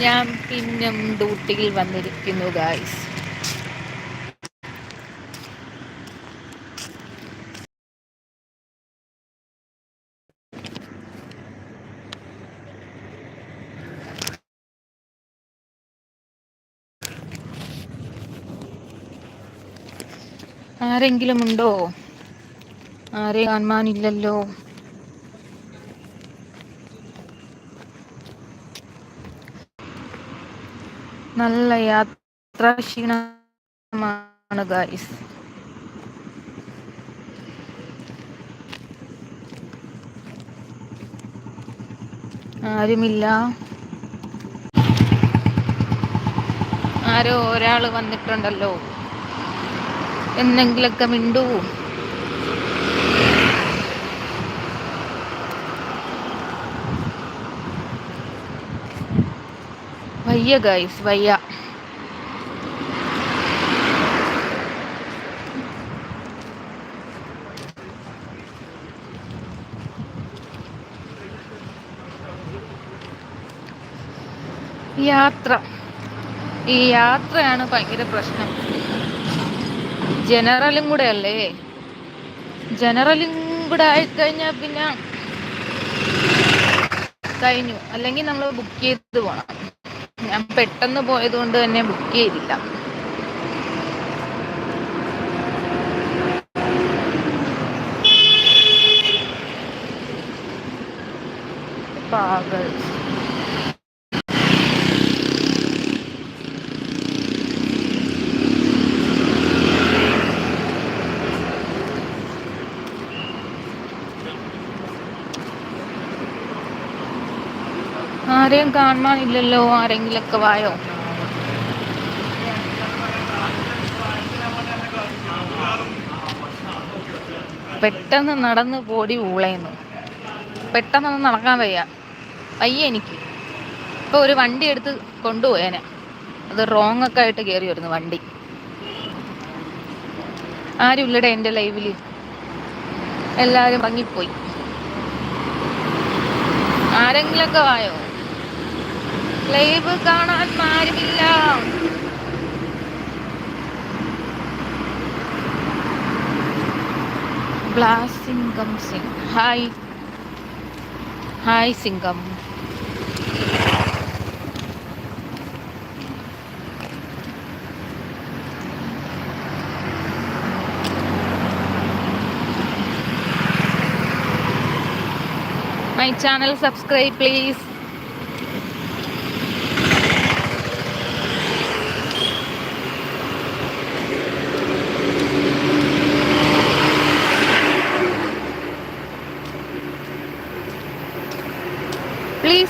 ഞാൻ പിന്നും ഡ്യൂട്ടിയിൽ വന്നിരിക്കുന്നു ഗായ്സ് ആരെങ്കിലും ഉണ്ടോ? ആരെ കാണാനില്ലല്ലോ നല്ല യാത്രാ ഗായ്സ് ആരുമില്ല. ആരോ ഒരാൾ വന്നിട്ടുണ്ടല്ലോ. എന്നെങ്കിലൊക്കെ മിണ്ടൂ. വയ്യ ഗൈസ് വയ്യ. യാത്ര. ഈ യാത്രയാണ് ഭയങ്കര പ്രശ്നം. ജനറലും കൂടെ അല്ലേ? ജനറലും കൂടെ ആയിക്കഴിഞ്ഞാൽ പിന്നെ കഴിഞ്ഞു. അല്ലെങ്കിൽ നമ്മൾ ബുക്ക് ചെയ്ത് പോണം. ഞാൻ പെട്ടെന്ന് പോയത് കൊണ്ട് തന്നെ ബുക്ക് ചെയ്തില്ല. പാകൾ ആരെയും കാണാനില്ലല്ലോ ആരെങ്കിലൊക്കെ വായോ? പെട്ടെന്ന് നടന്ന് പോടി ഊളയുന്നു പെട്ടെന്നൊന്നും നടക്കാൻ വയ്യ. വയ്യ എനിക്ക്. ഇപ്പൊ ഒരു വണ്ടി എടുത്ത് കൊണ്ടുപോയേനെ. അത് റോങ് ഒക്കെ ആയിട്ട് കയറി വരുന്നു വണ്ടി. ആരും ഇല്ലടെ എന്റെ ലൈവിൽ. എല്ലാരും ഭംഗിപ്പോയി. ആരെങ്കിലൊക്കെ വായോ? ലൈവ് കാണാൻ ആരുമില്ല Singam Singh hi. Hi Singam. My channel subscribe please.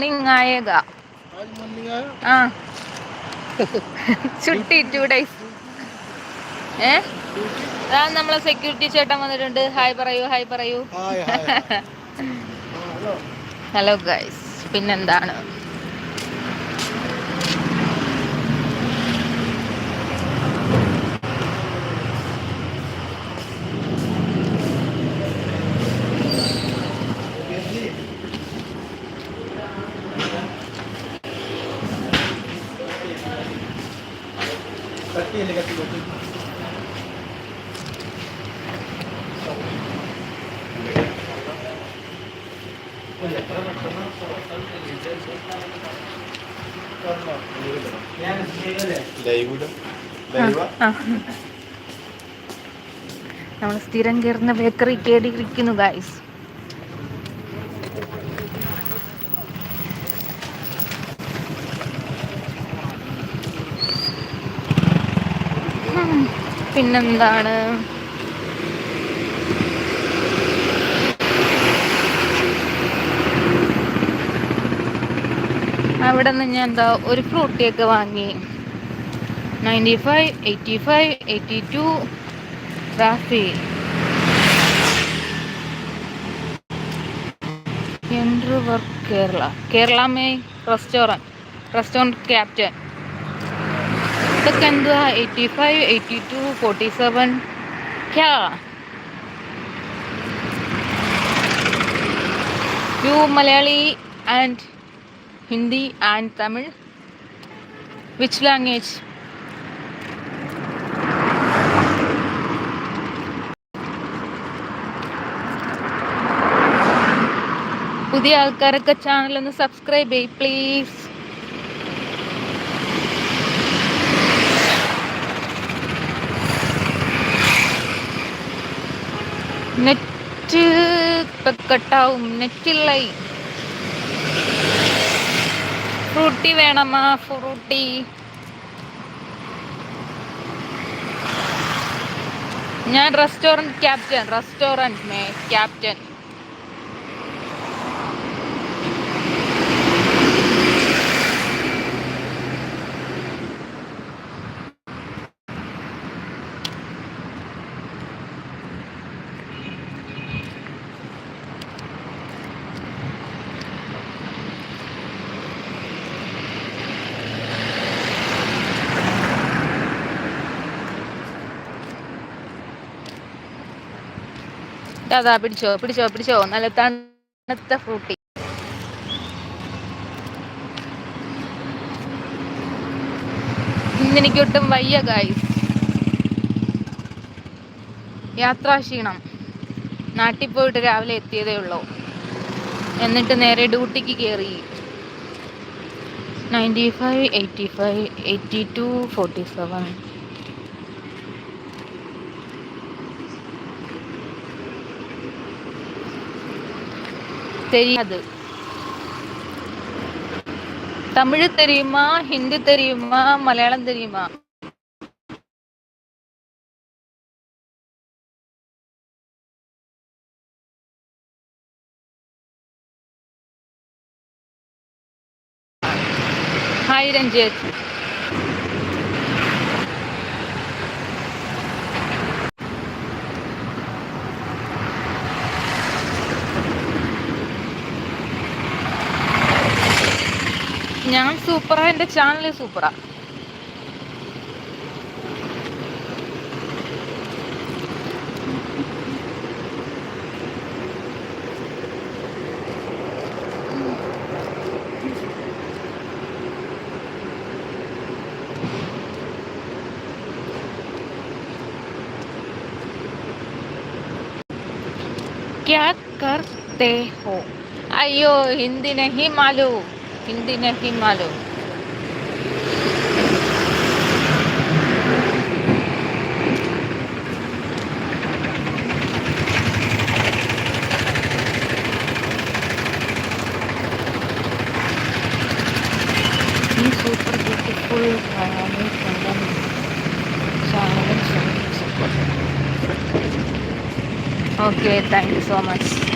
हाँ मॉर्निंग आएगा हाँ ചുട്ടി ടു ഡേയ്സ് ഏ അതാ നമ്മളെ സെക്യൂരിറ്റി ചേട്ടൻ വന്നിട്ടുണ്ട് ഹായ് പറയൂ ഹായ് പറയൂ ഹലോ ഗൈസ് പിന്നെന്താണ് നമ്മൾ സ്ഥിരം കയറുന്ന ബേക്കറി കേടിയിരിക്കുന്നു ഗായ്സ് പിന്നെന്താണ്? അവിടെ നിന്ന് ഞാൻ എന്താ ഒരു ഫ്രൂട്ടിയൊക്കെ വാങ്ങി. Ninety five eighty five eighty two Rafi Kerala Kerala may restaurant restaurant captain ഇതൊക്കെ എന്തുവാ? Eighty five eighty two forty seven ക്യാ you Malayali and Hindi and Tamil which language പുതിയ ആൾക്കാരൊക്കെ ചാനൽ ഒന്ന് സബ്സ്ക്രൈബ് ചെയ് പ്ലീസ് നെറ്റ് കട്ടാവും നെറ്റില്ല ഫ്രൂട്ടി വേണമാ ഫ്രൂട്ടി. ഞാൻ റെസ്റ്റോറന്റ് ക്യാപ്റ്റൻ റെസ്റ്റോറന്റ് മേ ക്യാപ്റ്റൻ അതാ പിടിച്ചോ പിടിച്ചോ പിടിച്ചോ. നല്ല തണുത്ത ഫ്രൂട്ടി. ഇന്നെനിക്ക് ഒട്ടും വയ്യ ഗായ്സ് യാത്രാക്ഷീണം നാട്ടിൽ പോയിട്ട് രാവിലെ എത്തിയതേ ഉള്ളൂ. എന്നിട്ട് നേരെ ഡ്യൂട്ടിക്ക് കയറി ninety five eighty five eighty two forty seven தெரியாது. தமிழ் தெரியுமா? ஹிந்தி தெரியுமா? மலையாளம் தெரியுமா? ஹாய் ரஞ்சித் ഞാൻ സൂപ്പറാ എന്റെ ചാനൽ സൂപ്പറാ क्या करते हो अयो हिंदी नहीं मालूम Hindi na himalo. super beautiful marami ganda sa amin sa Okay, thank you so much.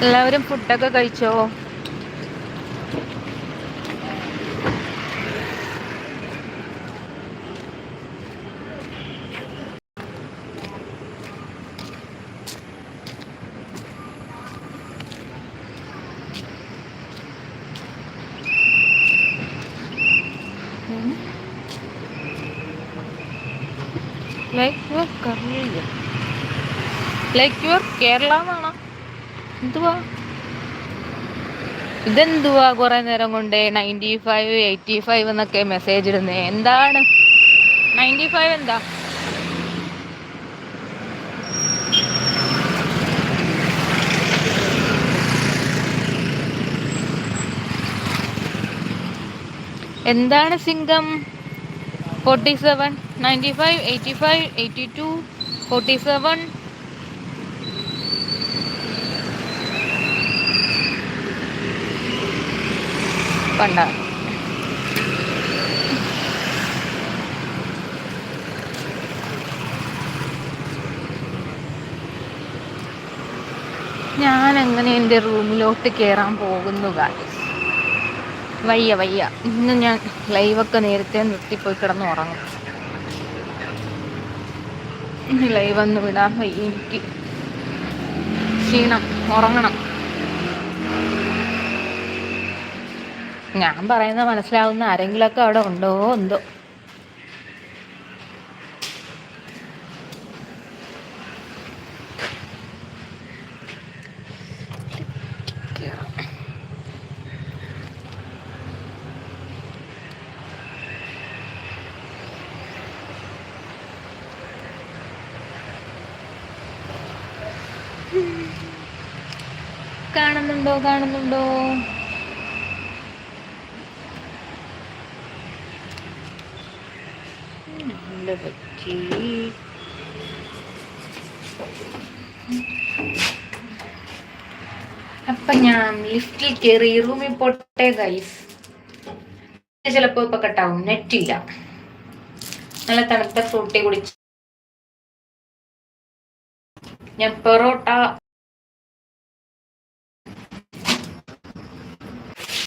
എല്ലാവരും ഫുഡൊക്കെ കഴിച്ചോ? ലൈക്ക് യുവർ കർണീയ ലൈക്ക് യുവർ കേരള എന്നാണോ എന്തുവാ? ഇതെന്തുവാ കുറെ നേരം കൊണ്ട് നയന്റി ഫൈവ് എയ്റ്റി ഫൈവ് എന്നൊക്കെ മെസ്സേജ് ഇടുന്നേ? എന്താണ്? നയന്റി ഫൈവ് എന്താ? എന്താണ് Singam? Forty seven ninety five eighty five eighty two forty seven പണ്ട. ഞാൻ അങ്ങനെ എന്റെ റൂമിലോട്ട് കയറാൻ പോകുന്നു? വയ്യ വയ്യ. ഇന്ന് ഞാൻ ലൈവൊക്കെ നേരത്തെ നിർത്തിപ്പോയി കിടന്ന് ഉറങ്ങും. ലൈവ് ഒന്ന് വിടാൻ വയ്യ എനിക്ക്. ക്ഷീണം. ഉറങ്ങണം. ഞാൻ പറയുന്നത് മനസ്സിലാവുന്ന ആരെങ്കിലൊക്കെ അവിടെ ഉണ്ടോ എന്തോ. കാണുന്നുണ്ടോ കാണുന്നുണ്ടോ നല്ല പറ്റി അപ്പൊ ഞാൻ ലിഫ്റ്റിൽ കയറി റൂമിൽ പോട്ടെ ഗൈസ് ചിലപ്പോ ഇപ്പൊ കട്ടാവും നെറ്റില്ല നല്ല തണുത്ത ഫ്രൂട്ടി കുടിച്ച് ഞാൻ പൊറോട്ട